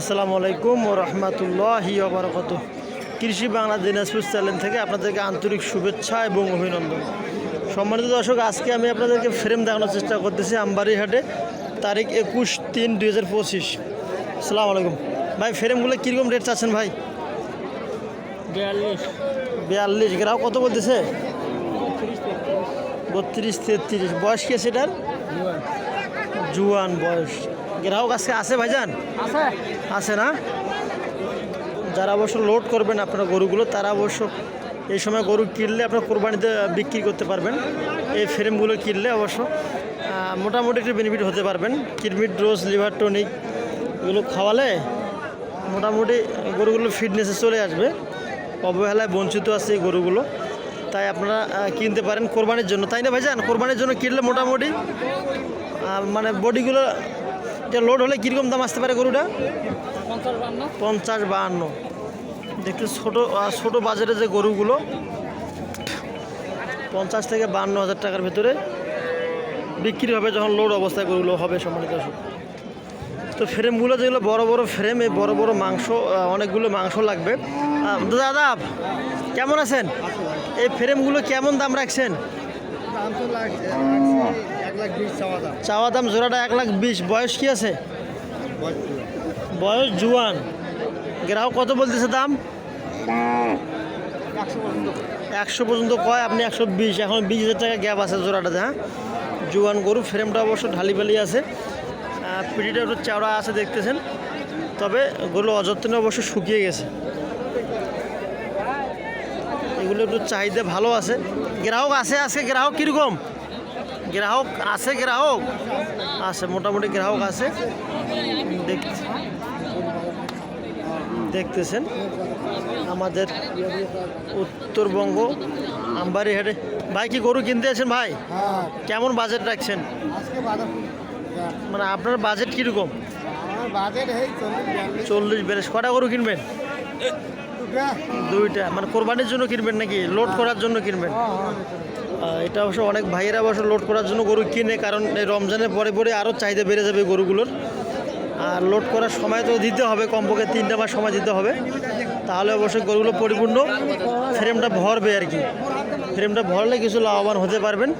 আসসালামু আলাইকুম ও রহমতুল্লাহি ওবরকত কৃষি বাংলা দিনাজপুর চ্যানেল থেকে আপনাদেরকে আন্তরিক শুভেচ্ছা এবং অভিনন্দন। সম্মানিত দর্শক আজকে আমি আপনাদেরকে ফ্রেম দেখানোর চেষ্টা করতেছি আমবাড়িহাটে তারিখ একুশ তিন দুই হাজার পঁচিশ। আসসালামু আলাইকুম। ভাই ফ্রেমগুলো কীরকম রেট চাচ্ছেন ভাই? বিয়াল্লিশ। বিয়াল্লিশ। গ্রাহক কত বলতেছে? বত্রিশ তেত্রিশ। বয়স কি সেটার জুয়ান বয়স। গ্রাহক আজকে আছে ভাইজান? আছে। আছে না? যারা অবশ্য লোড করবেন আপনারা গরুগুলো, তারা অবশ্য এই সময় গরু কিনলে আপনার কোরবানিতে বিক্রি করতে পারবেন। এই ফ্রেমগুলো কিনলে অবশ্য মোটামুটি একটু বেনিফিট হতে পারবেন। কিডমিট ডোজ লিভার টনিক এগুলো খাওয়ালে মোটামুটি গরুগুলো ফিটনেসে চলে আসবে। অবহেলায় বঞ্চিত আছে এই গরুগুলো। তাই আপনারা কিনতে পারেন কোরবানির জন্য। তাই না ভাইজান? কোরবানির জন্য কিনলে মোটামুটি মানে বডিগুলো এটা লোড হলে কীরকম দাম আসতে পারে গরুটা? পঞ্চাশ বাহান্ন দেখতে ছোটো ছোটো বাজারে যে গরুগুলো পঞ্চাশ থেকে বান্ন হাজার টাকার ভেতরে বিক্রি হবে যখন লোড অবস্থায় গরুগুলো হবে সম্মানিত তো ফ্রেমগুলো যেগুলো বড় বড় ফ্রেম এই বড় বড় মাংস অনেকগুলো মাংস লাগবে। দাদা কেমন আছেন? এই ফ্রেমগুলো কেমন দাম রাখছেন? দাম তো লাগছে চাওয়া দাম। জোড়াটা এক লাখ বিশ। বয়স কি আছে? বয়স জুয়ান। গ্রাহক কত বলতেছে দাম? একশো পর্যন্ত। কয় আপনি একশো বিশ। এখন বিশ হাজার টাকা গ্যাপ আছে জোড়াটাতে হ্যাঁ? জুয়ান গরু ফ্রেমটা অবশ্য ঢালি ফালি আছে। পিঠিটা একটু চওড়া আছে দেখতেছেন। তবে গরু অযত্নে অবশ্য শুকিয়ে গেছে। এগুলো একটু চাহিদা ভালো আছে। গ্রাহক আছে আজকে? গ্রাহক কীরকম? গ্রাহক আছে গ্রাহক? আছে মোটামুটি গ্রাহক আছে। দেখ দেখতেছেন আমাদের উত্তরবঙ্গ আমবাড়িহাটে। ভাই কি গরু কিনতে আছেন ভাই? কেমন বাজেট রাখছেন? মানে আপনার বাজেট কীরকম? চল্লিশ বিয়াল্লিশ। কটা গরু কিনবেন? দুইটা মানে কোরবানির জন্য কিনবেন নাকি? লোড করার জন্য কিনবেন? এটা অবশ্য অনেক ভাইয়েরা অবশ্য লোড করার জন্য গরু কিনে, কারণ এই রমজানের পরে পরে আরও চাহিদা বেড়ে যাবে গরুগুলোর। আর লোড করার সময় তো দিতে হবে, কমপক্ষে তিনটা মাস সময় দিতে হবে। তাহলে অবশ্যই গরুগুলো পরিপূর্ণ, ফ্রেমটা ভরবে আর কি। ফ্রেমটা ভরলে কিছু লাভবান হতে পারবেন।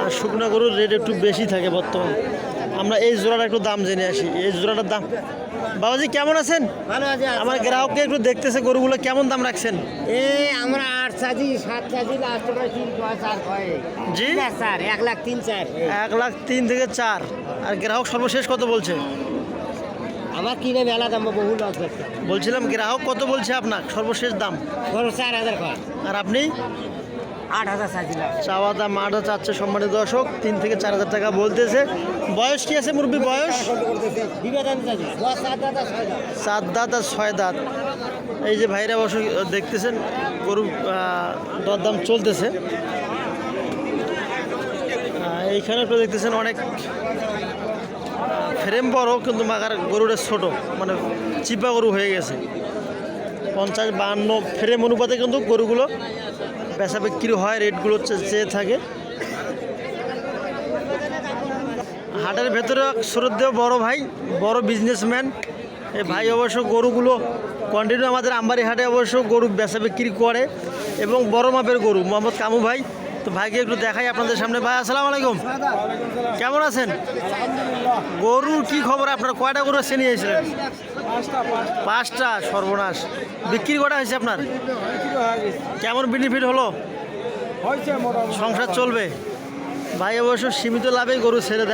আর শুকনো গরুর রেট একটু বেশি থাকে বর্তমানে। আমরা এই জোড়াটা একটু দাম জেনে আসি। এই জোড়াটার দাম। বাবাজি কেমন আছেন? ভালো আছে আমার গ্রাহককে একটু দেখতেছে গরুগুলো কেমন দাম রাখছেন? এই আমরা আট সাজি সাত সাজি লাস্ট তিন চার জি? এক লাখ তিন চার। এক লাখ তিন থেকে চার। আর গ্রাহক সর্বশেষ কত বলছে? আমার কিনে মেলা দাম বহু লস বলছিলাম গ্রাহক কত বলছে আপনার? সর্বশেষ দাম। চার হাজার আর আপনি? আট হাজার লাখ চাওয়া দাম আট হাজার সম্মানিত দর্শক, তিন থেকে চার হাজার টাকা বলতেছে। বয়স কি আছে মুরব্বী, বয়স? সাত দাঁত আর ছয় দাঁত। এই যে ভাইরা অবশ্য দেখতেছেন, গরু দরদাম চলতেছে। এইখানে একটু দেখতেছেন অনেক ফ্রেম বড়, কিন্তু মাগার গরুটা ছোট মানে চিপা গরু হয়ে গেছে। পঞ্চাশ, বাহান্ন ফ্রেম অনুপাতে কিন্তু গরুগুলো বেচা বিক্রি হয়, রেটগুলো চেয়ে থাকে। হাটের ভেতরে শ্রদ্ধেয় বড় ভাই, বড় বিজনেসম্যান এই ভাই অবশ্য গরুগুলো কন্টিনিউ আমাদের আম্বারি হাটে অবশ্য গরু বেচা বিক্রি করে এবং বড় মাপের গরু, মোহাম্মদ কামু ভাই। তো ভাইকে একটু দেখাই আপনাদের সামনে। ভাই আসসালামু আলাইকুম। কেমন আছেন? গরুর কি খবর আপনার? কয়টা গরু এসে নিয়ে এসেছিলেন? পাঁচটা সর্বনাশ। বিক্রি কটা হয়েছে আপনার? কেমন বেনিফিট হলো? সংসার চলবে। ভাই অবশ্য সীমিত লাভে গরু ছেড়ে দেয়।